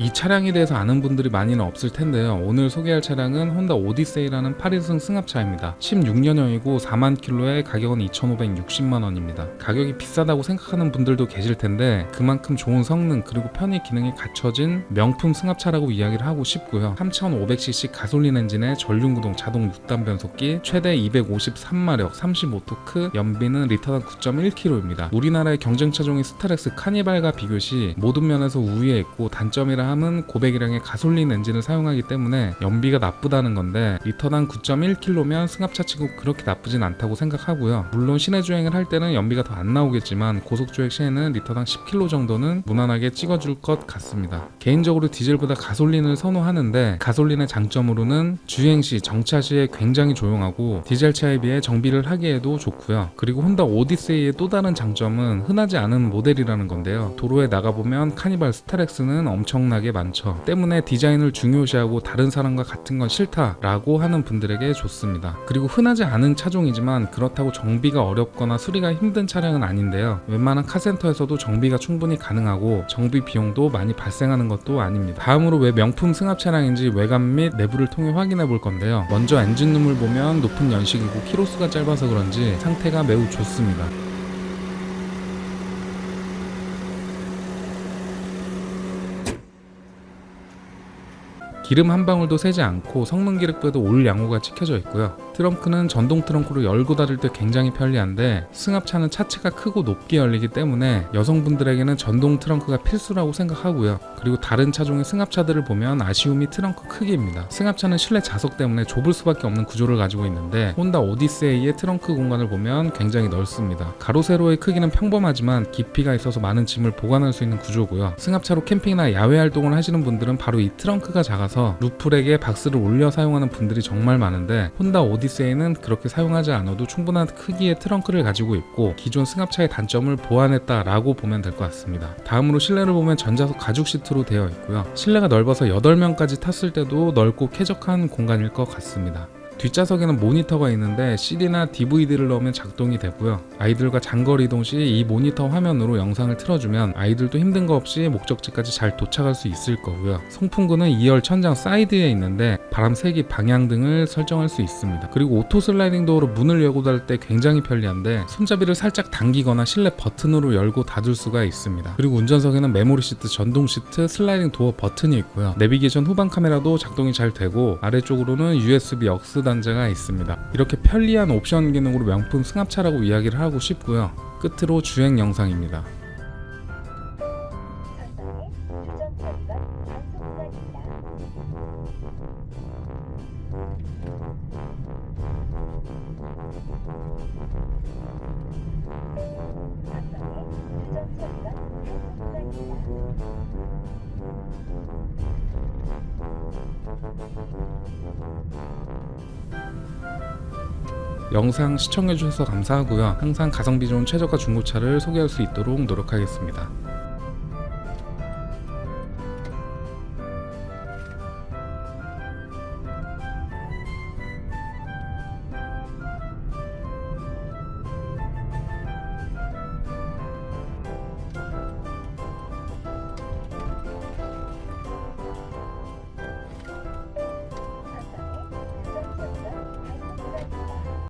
이 차량에 대해서 아는 분들이 많이는 없을 텐데요. 오늘 소개할 차량은 혼다 오디세이라는 8인승 승합차입니다. 16년형이고 4만 킬로에 가격은 2,560만 원입니다. 가격이 비싸다고 생각하는 분들도 계실 텐데 그만큼 좋은 성능 그리고 편의 기능이 갖춰진 명품 승합차라고 이야기를 하고 싶고요. 3,500cc 가솔린 엔진에 전륜구동 자동 6단 변속기 최대 253마력 35토크 연비는 리터당 9.1km입니다. 우리나라의 경쟁 차종인 스타렉스 카니발과 비교시 모든 면에서 우위에 있고 단점이라 함은 고배기량의 가솔린 엔진을 사용하기 때문에 연비가 나쁘다는 건데 리터당 9.1km면 승합차 치고 그렇게 나쁘진 않다고 생각하고요. 물론 시내 주행을 할 때는 연비가 더 안 나오겠지만 고속 주행 시에는 리터당 10km 정도는 무난하게 찍어줄 것 같습니다. 개인적으로 디젤보다 가솔린을 선호하는데 가솔린의 장점으로는 주행 시 정차 시에 굉장히 조용하고 디젤 차에 비해 정비를 하기에도 좋고요. 그리고 혼다 오디세이의 또 다른 장점은 흔하지 않은 모델이라는 건데요. 도로에 나가보면 카니발 스타렉스는 엄청나게 많죠. 때문에 디자인을 중요시하고 다른 사람과 같은 건 싫다라고 하는 분들에게 좋습니다. 그리고 흔하지 않은 차종이지만 그렇다고 정비가 어렵거나 수리가 힘든 차량은 아닌데요. 웬만한 카센터에서도 정비가 충분히 가능하고 정비 비용도 많이 발생하는 것도 아닙니다. 다음으로 왜 명품 승합 차량인지 외관 및 내부를 통해 확인해 볼 건데요. 먼저 엔진룸을 보면 높은 연식이고 키로수가 짧아서 그런지 상태가 매우 좋습니다. 기름 한 방울도 새지 않고 성능 기록부에도 올 양호가 찍혀져 있고요. 트렁크는 전동 트렁크로 열고 닫을 때 굉장히 편리한데 승합차는 차체가 크고 높게 열리기 때문에 여성분들에게는 전동 트렁크가 필수라고 생각하고요. 그리고 다른 차종의 승합차들을 보면 아쉬움이 트렁크 크기입니다. 승합차는 실내 좌석 때문에 좁을 수밖에 없는 구조를 가지고 있는데 혼다 오디세이의 트렁크 공간을 보면 굉장히 넓습니다. 가로 세로의 크기는 평범하지만 깊이가 있어서 많은 짐을 보관할 수 있는 구조고요. 승합차로 캠핑이나 야외 활동을 하시는 분들은 바로 이 트렁크가 작아서 루프렉에 박스를 올려 사용하는 분들이 정말 많은데 혼다 오디 세이는 그렇게 사용하지 않아도 충분한 크기의 트렁크를 가지고 있고 기존 승합차의 단점을 보완했다라고 보면 될 것 같습니다. 다음으로 실내를 보면 전자석 가죽 시트로 되어 있고요. 실내가 넓어서 8명까지 탔을 때도 넓고 쾌적한 공간일 것 같습니다. 뒷좌석에는 모니터가 있는데 CD나 DVD를 넣으면 작동이 되고요. 아이들과 장거리 이동 시 이 모니터 화면으로 영상을 틀어주면 아이들도 힘든 거 없이 목적지까지 잘 도착할 수 있을 거고요. 송풍구는 2열 천장 사이드에 있는데 바람 세기 방향 등을 설정할 수 있습니다. 그리고 오토 슬라이딩 도어로 문을 열고 닫을 때 굉장히 편리한데 손잡이를 살짝 당기거나 실내 버튼으로 열고 닫을 수가 있습니다. 그리고 운전석에는 메모리 시트, 전동 시트, 슬라이딩 도어 버튼이 있고요. 내비게이션 후방 카메라도 작동이 잘 되고 아래쪽으로는 USB 억스 단자가 있습니다. 이렇게 편리한 옵션 기능으로 명품 승합차라고 이야기를 하고 싶고요. 끝으로 주행 영상입니다. 영상 시청해주셔서 감사하고요. 항상 가성비 좋은 최저가 중고차를 소개할 수 있도록 노력하겠습니다.